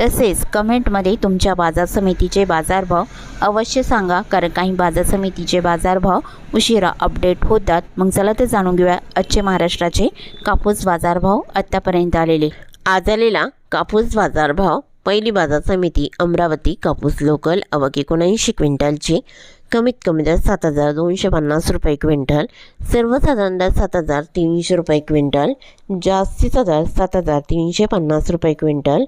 तसेच कमेंटमध्ये तुमच्या बाजार समितीचे बाजारभाव अवश्य सांगा कारण काही बाजार समितीचे बाजारभाव उशिरा अपडेट होतात. मग चला तर जाणून घेऊया आजचे महाराष्ट्राचे कापूस बाजारभाव आत्तापर्यंत आलेले. आज आलेला कापूस बाजारभाव पहिली बाजार समिती अमरावती कापूस लोकल अवघ एकोणऐंशी क्विंटलची. कमीत कमी दर सात हजार दोनशे पन्नास रुपये क्विंटल. सर्वसाधारण दर सात हजार तीनशे रुपये क्विंटल. जास्तीचा दर सात हजार तीनशे पन्नास रुपये क्विंटल.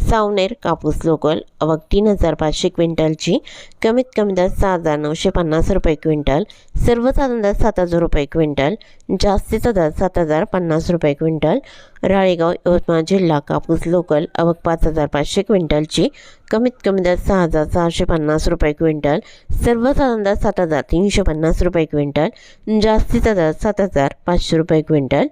सावनेर कापूस लोकल आवक तीन हजार पाचशे क्विंटलची कमीत कमी दर सहा हजार नऊशे पन्नास रुपये क्विंटल सर्वसाधारण दर सात हजार रुपये क्विंटल जास्तीचा दर सात हजार पन्नास रुपये क्विंटल राळेगाव यवतमाळ जिल्हा कापूस लोकल आवक पाच हजार पाचशे क्विंटलची कमीत कमी दर सहा हजार सहाशे पन्नास रुपये क्विंटल सर्वसाधारण दर सात हजार तीनशे पन्नास रुपये क्विंटल जास्तीचा दर सात हजार पाचशे रुपये क्विंटल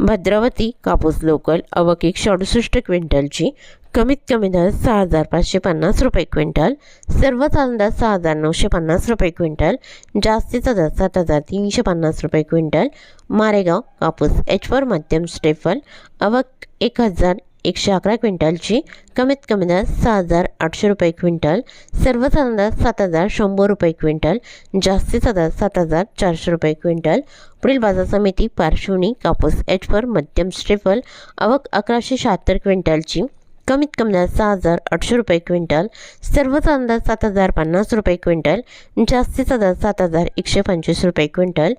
भद्रावती कापूस लोकल अवक एकशे अडुसष्ट क्विंटलची कमीत कमी दर सहा हजार पाचशे पन्नास रुपये क्विंटल. सर्वसाधारण दर सहा हजार नऊशे पन्नास रुपये क्विंटल. जास्तीचा दर सात हजार तीनशे पन्नास रुपये क्विंटल. मारेगाव कापूस एच मध्यम स्टेफल. आवक एक हजार एकशे अकरा क्विंटलची. कमीत कमी दर सहा हजार आठशे रुपये क्विंटल. सर्वसाधारण दर सात हजार शंभर रुपये क्विंटल. जास्तीचा दर सात हजार चारशे रुपये क्विंटल. पुढील बाजार समिती पार्श्वनी कापूस एच मध्यम स्टेफल. आवक अकराशे शहात्तर क्विंटलची. कमीत कमी सहा हजार आठशे रुपये क्विंटल सर्वसाधारण अंदाज सात हजार पन्नास रुपये क्विंटल जास्तीचा दर सात हजार एकशे पंचवीस रुपये क्विंटल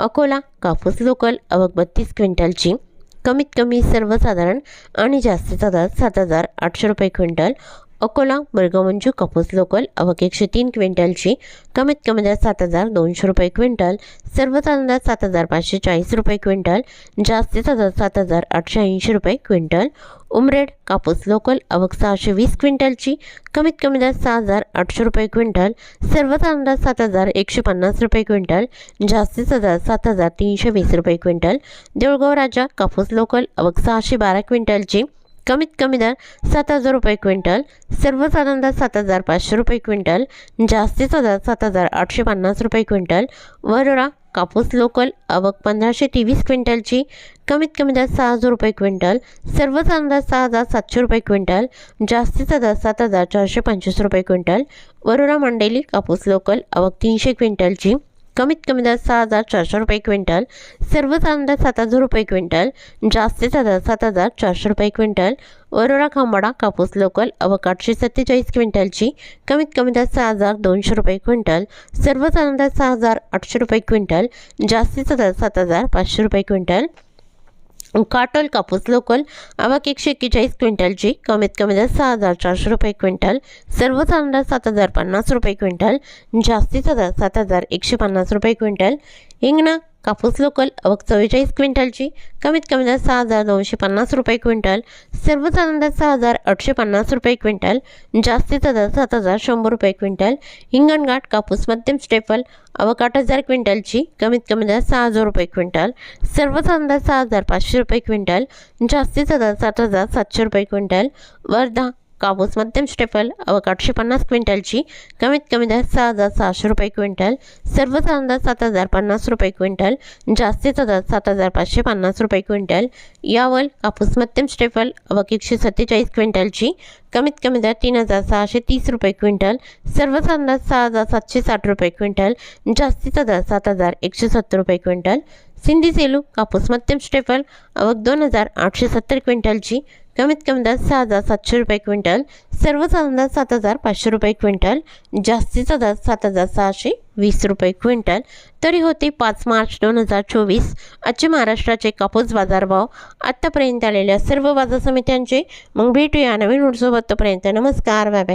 अकोला कापूस लोकल आवक बत्तीस क्विंटलची कमीत कमी सर्वसाधारण आणि जास्तीचा दर सात हजार आठशे रुपये क्विंटल अकोला मृगमंजू कापूस लोकल अवक एकशे तीन क्विंटलची. कमीत कमी दर सात हजार दोनशे रुपये क्विंटल. सर्वसाधारण दर सात हजार पाचशे चाळीस रुपये क्विंटल. जास्तीचा दर सात हजार आठशे ऐंशी रुपये क्विंटल. उमरेड कापूस लोकल अवक सहाशे वीस क्विंटलची. कमीत कमी दर सहा हजार आठशे रुपये क्विंटल. सर्वसाधारण दर सात हजार एकशे पन्नास रुपये क्विंटल. जास्तीचा दर सात हजार तीनशे वीस रुपये क्विंटल. देऊळगाव राजा कापूस लोकल अवक सहाशे बारा क्विंटलची. कमीत कमी दर सात हजार रुपये क्विंटल सर्वसाधारण दर सात हजार पाचशे रुपये क्विंटल जास्तीचा दर सात हजार आठशे पन्नास रुपये क्विंटल वरोरा कापूस लोकल आवक पंधराशे तेवीस क्विंटलची कमीत कमी दर सहा हजार रुपये क्विंटल सर्वसाधारण दर सहा हजार सातशे रुपये क्विंटल जास्तीचा दर सात हजार चारशे पंचवीस रुपये क्विंटल वरोरा मंडेली कापूस लोकल आवक तीनशे क्विंटलची कमीत कमी दर सहा हजार चारशे रुपये क्विंटल सर्वसाधारण दर सात हजार रुपये क्विंटल जास्तीचा दर सात हजार चारशे रुपये क्विंटल वरोरा खांबाडा कापूस लोकल आवक आठशे सत्तेचाळीस क्विंटलची कमीत कमी दर सहा हजार दोनशे रुपये क्विंटल सर्वसाधारण दर सहा हजार आठशे रुपये क्विंटल जास्तीचा दर सात हजार पाचशे रुपये क्विंटल. काटोल कापूस लोकल आवक एकशे एक्केचाळीस क्विंटलची कमीत कमी दर सहा हजार चारशे रुपये क्विंटल सर्वसाधारण दर सात हजार पन्नास रुपये क्विंटल जास्तीचा दर सात हजार एकशे पन्नास रुपये क्विंटल हिंगणा कापूस लोकल अवक चव्वेचाळीस क्विंटलची कमीत कमी दर सहा हजार दोनशे पन्नास रुपये क्विंटल सर्वसाधारण दर सहा हजार आठशे पन्नास रुपये क्विंटल जास्तीचा दर सात हजार शंभर रुपये क्विंटल हिंगणघाट कापूस मध्यम स्टेपल अवक आठ हजार क्विंटलची कमीत कमी दर सहा हजार रुपये क्विंटल सर्वसाधारण दर सहा हजार पाचशे रुपये क्विंटल जास्तीचा दर सात हजार सातशे रुपये क्विंटल वर्धा कापूस मध्यम स्टेपल अवक आठशे पन्नास क्विंटलची कमीत कमी दर सहा हजार सहाशे रुपये क्विंटल सर्वसाधारण दर सात हजार पन्नास रुपये क्विंटल जास्तीचा दर सात हजार पाचशे पन्नास रुपये क्विंटल यावल कापूस मध्यम स्टेपल अवक एकशे सत्तेचाळीस क्विंटलची कमीत कमी दर तीन हजार सहाशे तीस रुपये क्विंटल सर्वसाधारण दर सहा हजार सातशे साठ रुपये क्विंटल जास्तीचा दर सात हजार एकशे सत्तर रुपये क्विंटल सिंधी सेलू कापूस मध्यम स्टेपल आवक दोन हजार आठशे सत्तर क्विंटलची कमीत कमी दर सहा हजार सातशे रुपये क्विंटल सर्वसाधारण दर सात हजार पाचशे रुपये क्विंटल जास्तीचा दर सात हजार सहाशे वीस रुपये क्विंटल. तरी होते पाच मार्च दोन हजार चोवीस आजचे महाराष्ट्राचे कापूस बाजारभाव आत्तापर्यंत आलेल्या सर्व बाजार समित्यांचे. मग भेटूया नवीन सोबत तोपर्यंत नमस्कार बाय बाय.